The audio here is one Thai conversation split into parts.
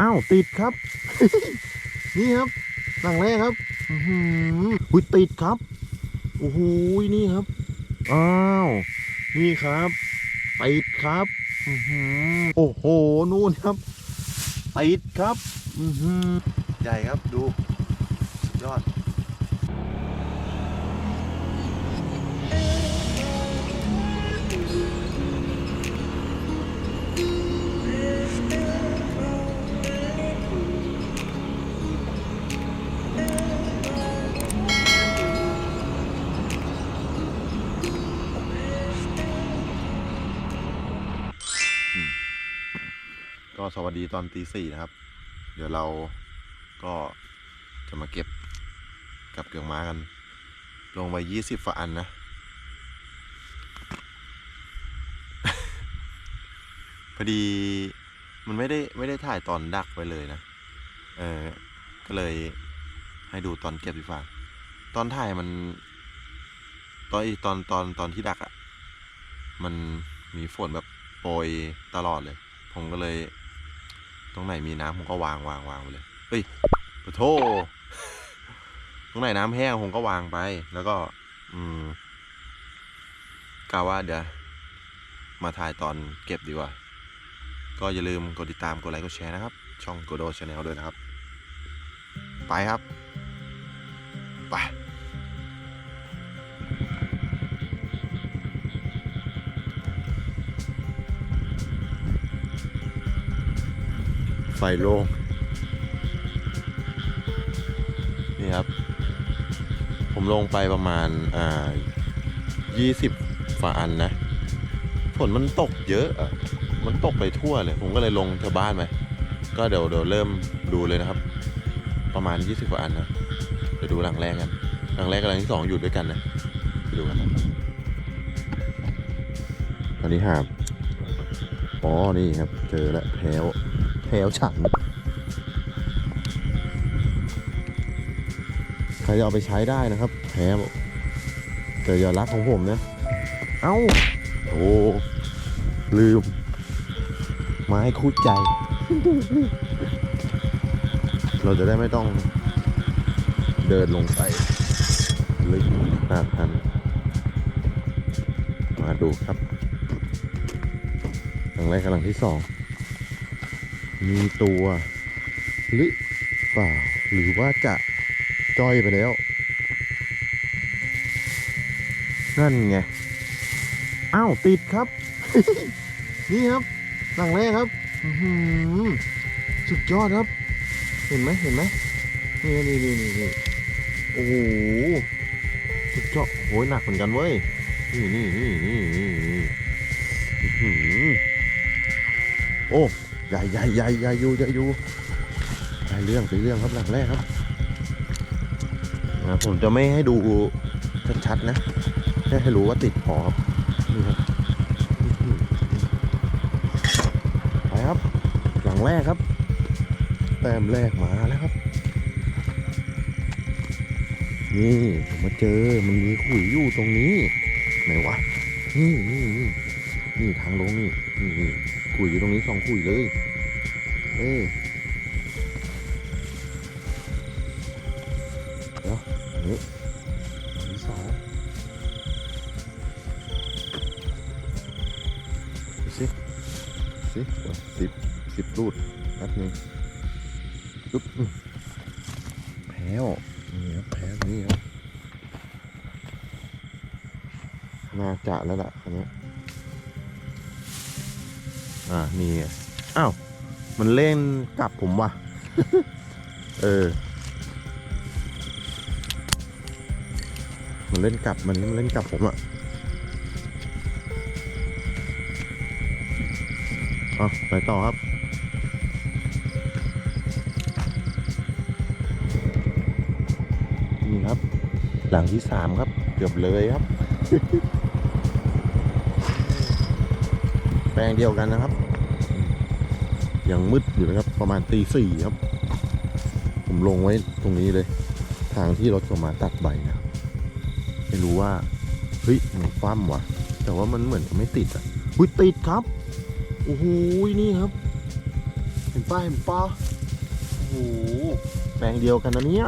อ้าวติดครับ นี่ครับหลังแรกครับอือหุยติดครับโอ้โหนี่ครับอ้าวนี่ครับติดครับอือโอ้โหนู่นครับติดครับอือใหญ่ครับดูสุดยอด สวัสดีตอนตีสี่นะครับ เดี๋ยวเราก็จะมาเก็บกับเกลืองม้ากัน ลงไปยี่สิบฝาอันนะพอดีมันไม่ได้ไม่ได้ถ่ายตอนดักไว้เลยนะ เออ ก็เลยให้ดูตอนเก็บดีกว่าตอนถ่ายมัน ตอนตอนตอนตอนที่ดักอะ่ะ มันมีฝนแบบโปรยตลอดเลย ผมก็เลย ตรงไหนมีน้ำผมก็วางวางวางไปเลยเฮ้ยปะโทตรงไหนน้ำแห้งผมก็วางไป แล้วก็ อืมกะว่าเดี๋ยวมาถ่ายตอนเก็บดีกว่า ก็อย่าลืมกดติดตามกดไลค์กดแชร์นะครับ ช่อง Godo Channel ด้วยนะครับ ไปครับ ไป โล่งนี่ครับ ผมลงไปประมาณอ่ายี่สิบฝาอันนะฝนมันตกเยอะอะมันตกไปทั่วเลย ผมก็เลยลงแถวบ้านไปก็เดี๋ยวเดี๋ยวเริ่มดูเลยนะครับ ประมาณ 20กว่าอันนะเดี๋ยวดูหลังแรกกัน หลังแรกกับหลังที่สองอยู่ด้วยกันนะไปดูกันนะตอนนี้หาบอ๋อนี่ครับ เจอแล้วแถว วฉันใครจะเอาไปใช้ได้นะครับแถวแต่อย่ารักของผมนะ เอ้า โอ้ ลืมไม้คู่ใจ เราจะได้ไม่ต้องเดินลงไปลึกขนาดนั้นมาดูครับหลังแรกกับหลังที่สอง มีตัว หรือเปล่า หรือว่าจะจ้อยไปแล้ว นั่นไง อ้าว ติดครับ นี่ครับ หลังแรกครับสุดยอดครับ เห็นไหมเห็นไหมนี่นี่นี่นี่โอ้โหสุดยอดโอ้ยหนักเหมือนกันเว้ย นี่นี่นี่นี่นี่โอ้ ใหญ่ใหญ่ใหญ่ใหญ่อยู่ใหญ่อยู่ได้เรื่องไปเรื่องครับหลังแรกครับนะผมจะไม่ให้ดูชัดๆนะแค่ให้รู้ว่าติดพอครับนี่ครับอื้อหือไปครับ หลังแรกครับ แต้มแรกมาแล้วครับ นี่ผมมาเจอมันมีขุยอยู่ตรงนี้ ไหนวะ นี่นี่นี่นี่ทางลงนี่นี่ ขุยอยู่ตรงนี้สองขุยเลย เออเดี๋ยวอันนี้อันที่สองสิสิสิบสิบรูดแป๊บนึงปึ๊บแพ้วนี่ครับแพ้นี่ครับน่าจะแล้วล่ะอันนี้ อ่านี่อ้าว มันเล่นกลับผมว่ะ เออ มันเล่นกลับ มันมันเล่นกลับผมอะเอไปต่อครับนี่ครับ หลังที่สามครับ เกือบเลยครับ แปลงเดียวกันนะครับ ยังมืดอยู่นะครับ ประมาณตีสี่ครับ ผมลงไว้ตรงนี้เลย ทางที่รถเข้ามาตัดใบนะไม่รู้ว่าเฮ้ยมันคว่ำว่ะ แต่ว่ามันเหมือนไม่ติดอะอุ้ยติดครับโอ้โหนี่ครับ เห็นป้าเห็นป้าโอ้โหแปลงเดียวกันนะเนี่ย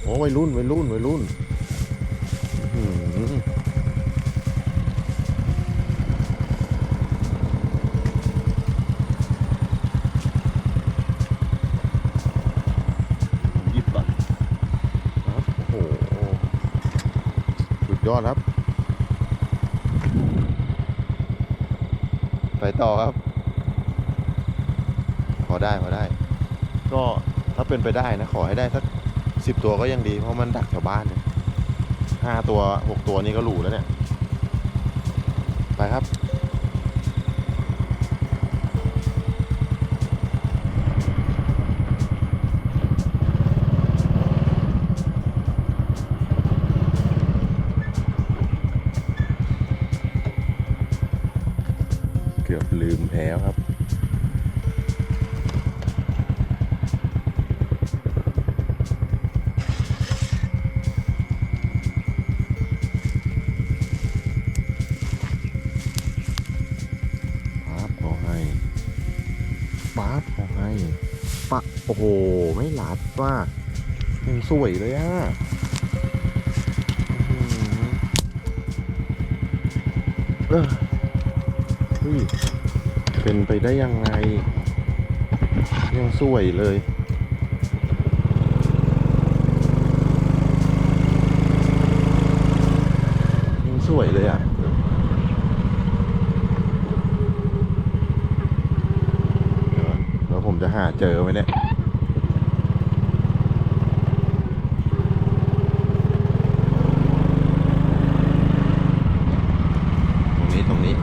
โอ้วัยรุ่นวัยรุ่นวัยรุ่นอื้อหือหยิบอะครับโอ้โหสุด ยอดครับ ไปต่อครับ พอได้พอได้ ก็ถ้าเป็นไปได้นะ ขอให้ได้สักสิบตัวก็ยังดี เพราะมันดักแถวบ้านเนี่ยห้าตัวหกตัวนี้ก็หลูแล้วเนี่ย ไปครับ ป๊าบเขาให้ปะโอ้โห ไม่หลัดว่ายังสวยเลยอะเออฮ้ยเป็นไปได้ยังไง ยังสวยเลย ยังสวยเลยอะ เดี๋ยวแล้วผมจะหา เจอไหมเนี่ยตรงนี้ตรงนี้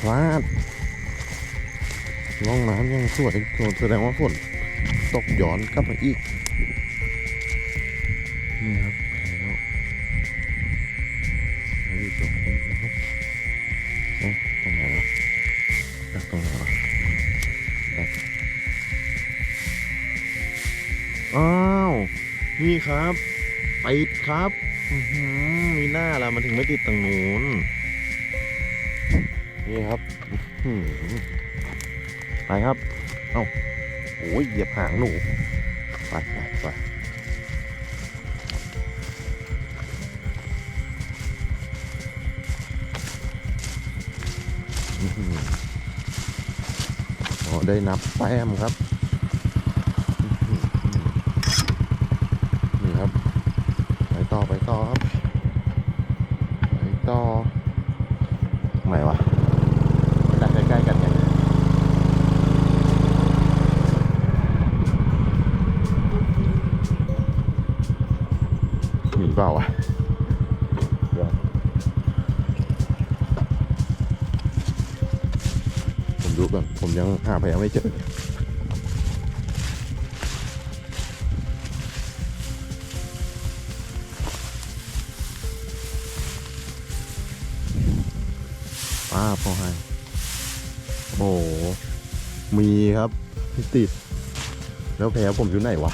พลาดล่องน้ำยังสวยแสดงว่าฝน ตกย้อนกลับมาอีก นี่ครับแล้วแล้วอยู่ตรงนี้นะครับเอ๊ะตรงไหนวะดักตรงไหนวะดักอ้าว นี่ครับ ติดครับอื้อหือมีหน้าละมันถึงไม่ติดตรงนู้น นี่ครับอื้อหือไปครับ เอ้า โอ้ยเหยียบหางหนูไปไปไปอื้อหืออ๋อได้นับแต้มครับอื้อหือนี่ครับ ไปต่อไปต่อครับ ไปต่อไหนวะดักใกล้ๆกันไงมีเปล่าวะเดี๋ยวผมดูก่อนผม ยังหาพยาไม่เจอป้าพอให้โอ้มีครับที่ติด แล้วแผลผมอยู่ไหนวะ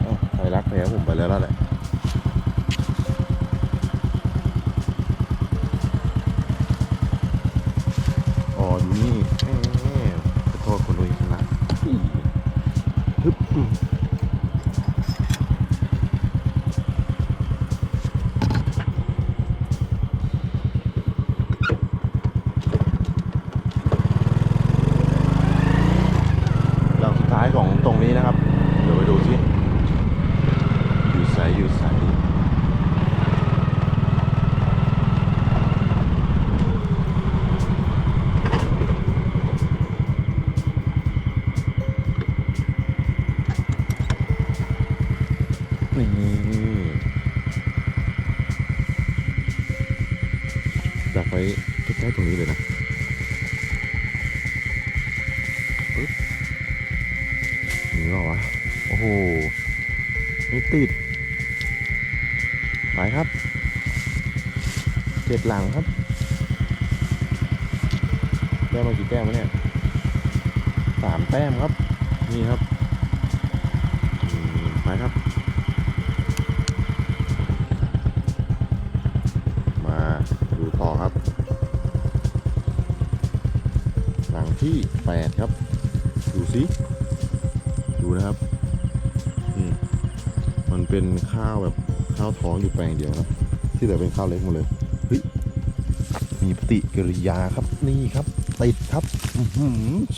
เอ้าใครรักแผลผมไปแล้วแล้วแหละ อ๋ออยู่นี่แหมขอโทษคนลุยชนะฮึบอืม หลังสุดท้ายของตรงนี้นะครับ เดี๋ยวไปดูสิอยู่ใสอยู่ใสนี่ดักไว้ใกล้ๆตรงนี้เลยนะ นี่เปล่าวะ โอ้โห ไม่ติด ไปครับ เจ็ดหลังครับได้มากี่แต้มวะเนี่ยสามแต้มครับ นี่ครับมไปครับ มาดูต่อครับ หลังที่แปดครับ ดูสิดูนะครับอืมมันเป็นข้าวแบบข้าวท้องอยู่แปลงเดียวนะ ที่เหลือเป็นข้าวเล็กหมดเลย มีปฏิกิริยาครับนี่ครับติดครับ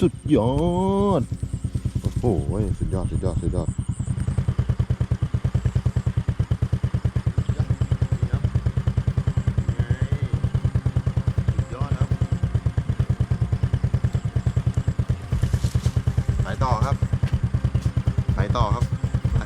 สุดยอด โอ้โหสุดยอด สุดยอด สุดยอดไปต่อครับไปต่อครับไป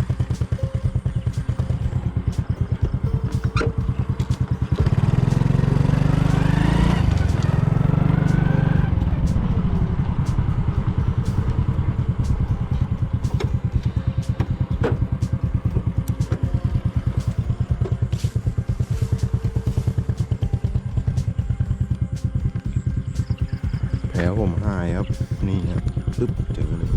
แผลผมหายครับ นี่ครับปึ๊บเจอเลย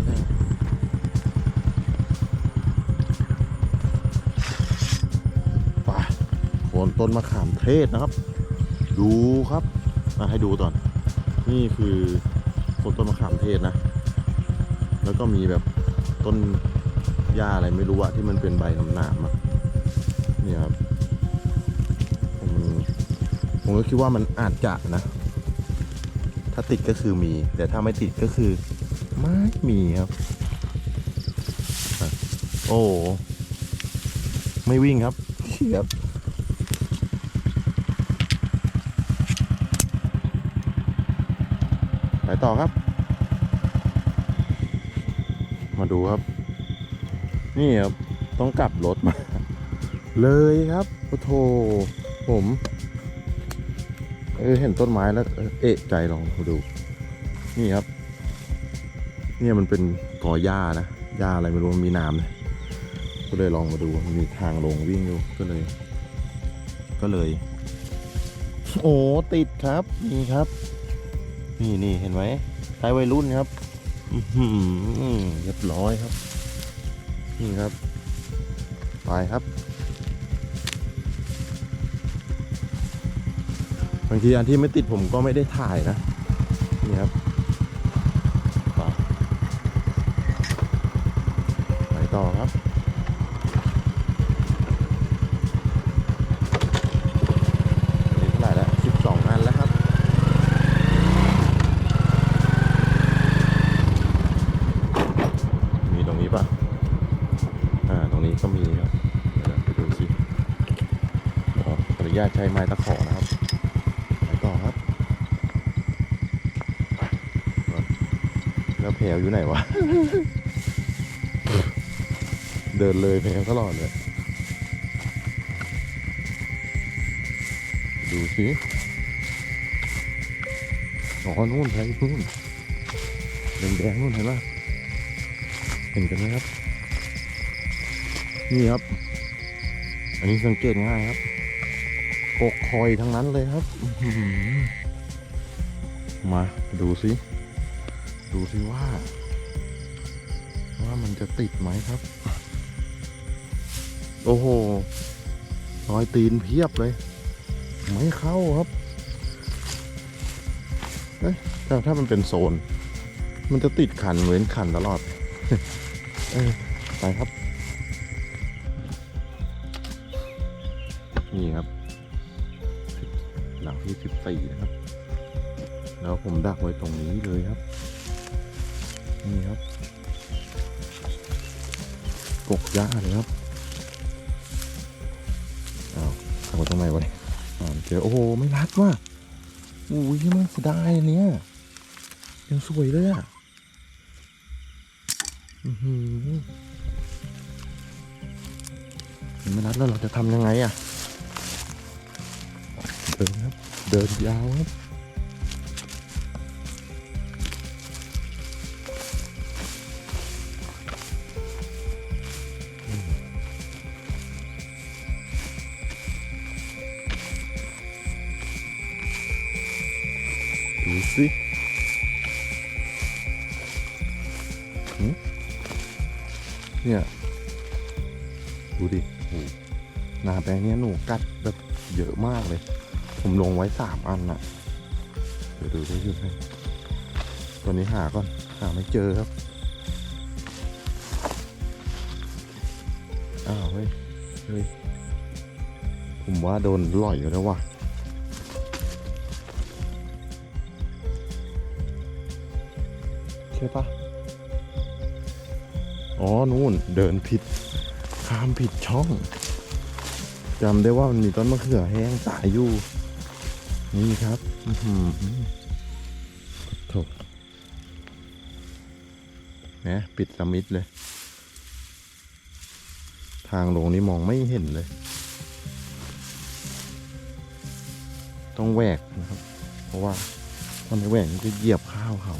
ไปโคนต้นมะขาม เทศนะครับ ดูครับมาให้ดูก่อน นี่คือคนต้นมะขามเทศนะ แล้วก็มีแบบต้นหญ้าอะไรไม่รู้อะที่มันเป็นใบหนามอะเนี่ยครับผมผมก็คิดว่ามันอาจจะนะ ถ้าติดก็คือมี แต่ถ้าไม่ติดก็คือไม่มีครับ โอ้ ไม่วิ่งครับเฉียบ ไป ต่อครับ มาดูครับ นี่ครับ ต้องกลับรถมา เลยครับโอ้โถผมเออเห็นต้นไม้แล้วเออเอะใจลองมาดู นี่ครับ เนี่ยมันเป็นกอหญ้านะหญ้าอะไรไม่รู้มันมีน้ำเลยก็เลยลองมาดูมันมีทางลงวิ่งอยู่ก็เลย ก็เลย โอ้ติดครับนี่ครับ นี่นี่เห็นไหมใช้วัยรุ่นครับอื้อหือเรียบร้อยครับ นี่ครับ ไปครับ บางทีอันที่ไม่ติดผมก็ไม่ได้ถ่ายนะ นี่ครับไปไปต่อครับ นี่เท่าไหร่แล้วสิบสองอันแล้วครับ มีตรงนี้ปะอ่า ตรงนี้ก็มีครับเดี๋ยวไปดูสิขออนุ ญาตใช้ไม้ตะขอนะครับไปต่อครับแล้วแผวอยู่ไหนวะ เดินเลยแผวตลอดเลย ดูสิอ๋อนู่นแทงนู่นแดงๆนู่นเห็นปะเห็นกันไหมครับ นี่ครับ อันนี้สังเกตง่ายครับ กกคอยทั้งนั้นเลยครับอื้อหือมาดูสิ ดูสิว่า ว่ามันจะติดไหมครับ โอ้โหรอยตีนเพียบเลย ไม่เข้าครับเอ้ยถ้าถ้ามันเป็นโซน มันจะติดขันเหมือนขันตลอด เออไปครับ สี่นะครับ แล้วผมดักไว้ตรงนี้เลยครับ นี่ครับ กกหญ้าเลยครับอ้าวเอาตรงไหนวะเนี่ยเจอโอ้โหไม่รัดว่ะอุ้ยมันเสียดายอันเนี้ยยังสวยเลยอะอือหือมันไม่รัดแล้วเราจะทำยังไงอะเดินครับ เดินยาวครับดูสิหึเนี่ย ดูดิโอ้โหนาแปลงเนี้ยหนูกัดแบบเยอะมากเลย ผมลงไว้สามอันน่ะเดี๋ยวดูได้ยุ่ให้ตัวนี้หาก่อน หาไม่เจอครับ อ้าวเฮ้ยเฮ้ยผมว่าโดนล่อยอยู่แล้วว่ะใช่ปะอ๋อ นู่นเดินผิดข้ามผิดช่องจำได้ว่ามันมีต้นมะเขือแห้งตายอยู่ นี่ครับอือหือโถแหมปิดสมิธเลย ทางลงนี่มองไม่เห็นเลย ต้องแหวกนะครับ เพราะว่าถ้าไม่แหวกจะเหยียบข้าวเขา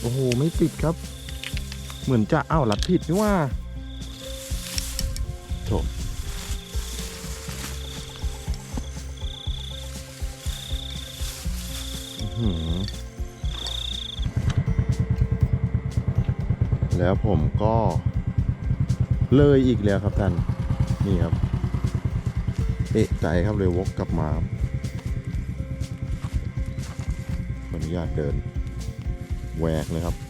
โอ้โห ไม่ติดครับ เหมือนจะอ้าวลัดผิดนี่ว่าโถแล้วผมก็เลยอีกแล้วครับท่าน นี่ครับ เอะใจครับเลยวกกลับมาขออนุญาตเดินแหวกเลยครับ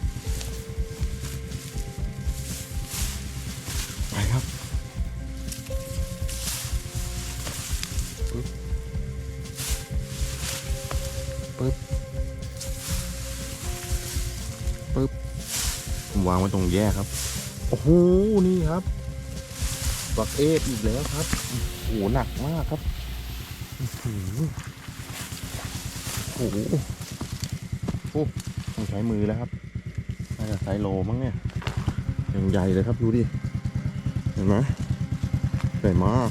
ปึ๊บผมวางไว้ตรงแยกครับ โอ้โห นี่ครับบักเอฟอีกแล้วครับ โอ้โห หนักมากครับอื้อหือโอ้โหโอ้ต้องใช้มือแล้วครับ น่าจะไซโลมั้งเนี่ยยังใหญ่เลยครับ ดูดิ เห็นไหมใหญ่มาก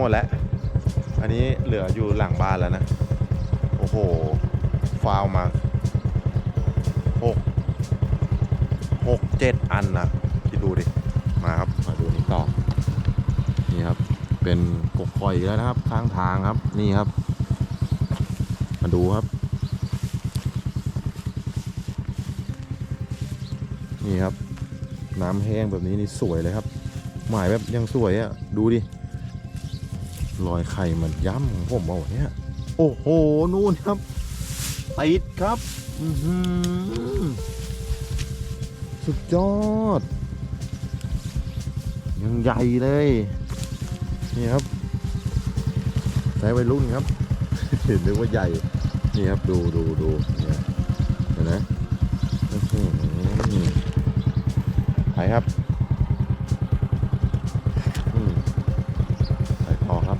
หมดแล้ว อันนี้เหลืออยู่หลังบ้านแล้วนะ โอ้โห ฟาวมาหกหกเจ็ดอันนะคิดดูดิ มาครับ มาดูนี่ต่อ นี่ครับ เป็นกกคอยแล้วนะครับ ข้างทางครับ นี่ครับ มาดูครับ นี่ครับ น้ำแห้งแบบนี้นี่สวยเลยครับ หมายแบบยังสวยอะ่ะ ดูดิ รอยไข่มันย้ำของผมเอาเนี่ย โอ้โห นู่นครับติดครับ อือหือสุดยอด ยังใหญ่เลย นี่ครับใช้วัยรุ่นครับ เห็นเลยว่าใหญ่ นี่ครับดูดูดูเนี่ยเห็นไหมหือไปครับอืมไปต่อครับ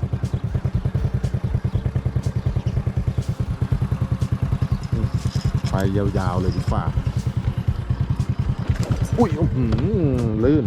ไป ยาวๆเลยดีกว่า อุ้ยอื้อหือลื่น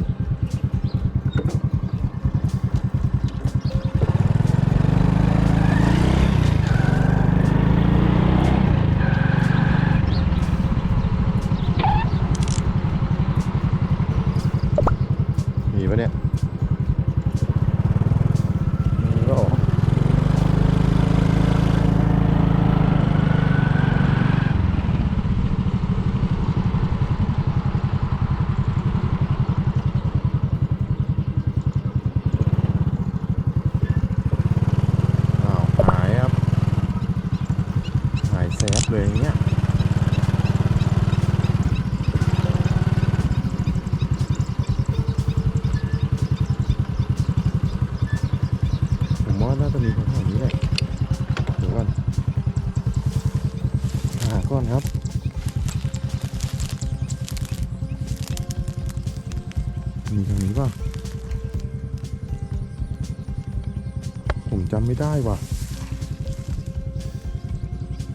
หายแซบเลยเนี้ยผมว่าน่าจะมีของแถวนี้แหละเดี๋ยวก่อนหาก่อนครับมีทางนี้ป่ะ ผมจำไม่ได้ว่ะ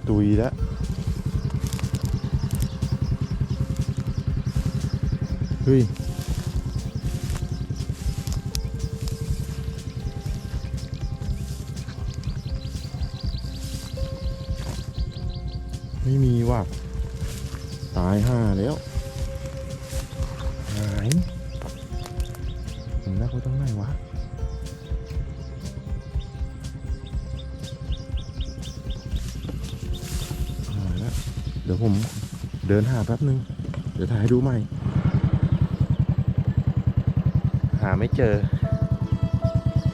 ตุยแล้วเฮ้ยไม่มีว่ะ ตายห่าแล้ว หายผมนักไว้ตรงไหนวะ ดี๋ยวผมเดินหาแป๊บนึง เดี๋ยวถ่ายให้ดูใหม่ หาไม่เจอ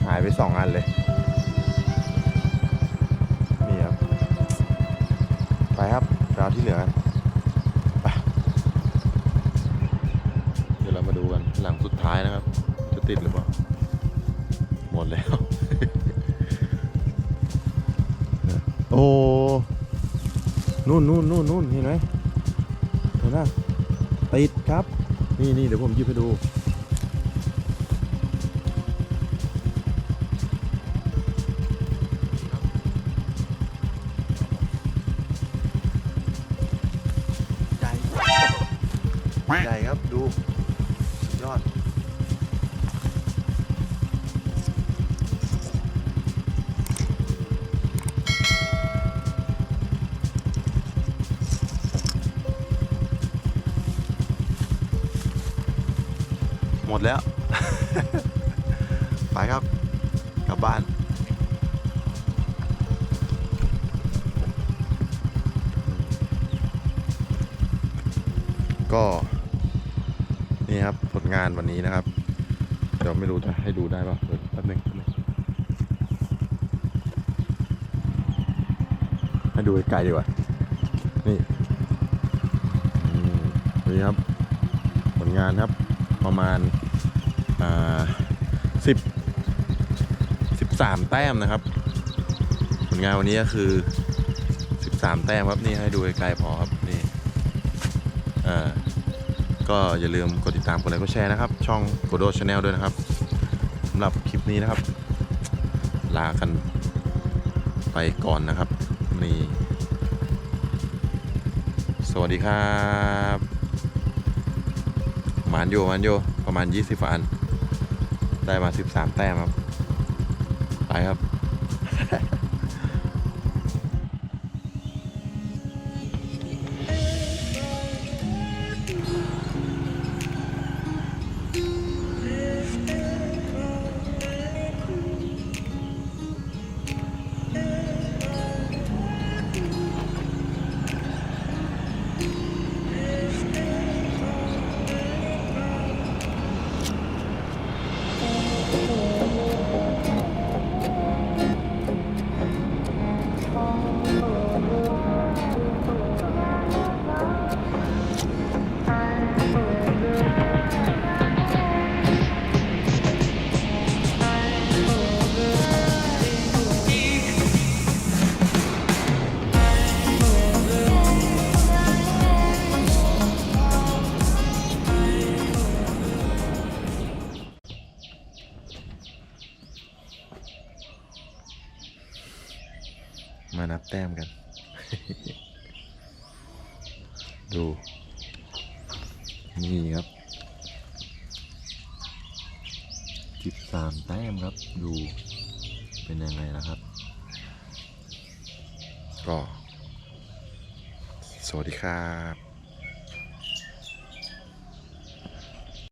หายไปสองอันเลย นี่ครับ ไปครับดาวที่เหลือ นู่นนู่นนู่นนู่นเห็นไหมเห็นไหมติดครับ นี่นี่เดี๋ยวผมยิบให้ดู ใหญ่ใหญ่ครับดูสุดยอด หมดแล้ว ไปครับ กลับบ้าน ก็ นี่ครับผลงานวันนี้นะครับ เดี๋ยวไม่รู้จะให้ดูได้ป่ะเดี๋ยวแป๊บนึงแป๊บนึงให้ดูไกลดีกว่า นี่นี่ครับ ผลงานครับประมาณอ่าสิบสิบสามแต้มนะครับ ผลงานวันนี้ก็คือสิบสามแต้มครับนี่ให้ดูไกลๆพอครับ ก็อย่าลืมกดติดตามกดไลค์กดแชร์นะครับ ช่องโกโดชาแนลด้วยนะครับสำหรับคลิปนี้นะครับ ลากันไปก่อนนะครับนี่สวัสดีครับมานโยมานโยประมาณ 20ฝัน ได้มา 13 แต้มครับ ไปครับ a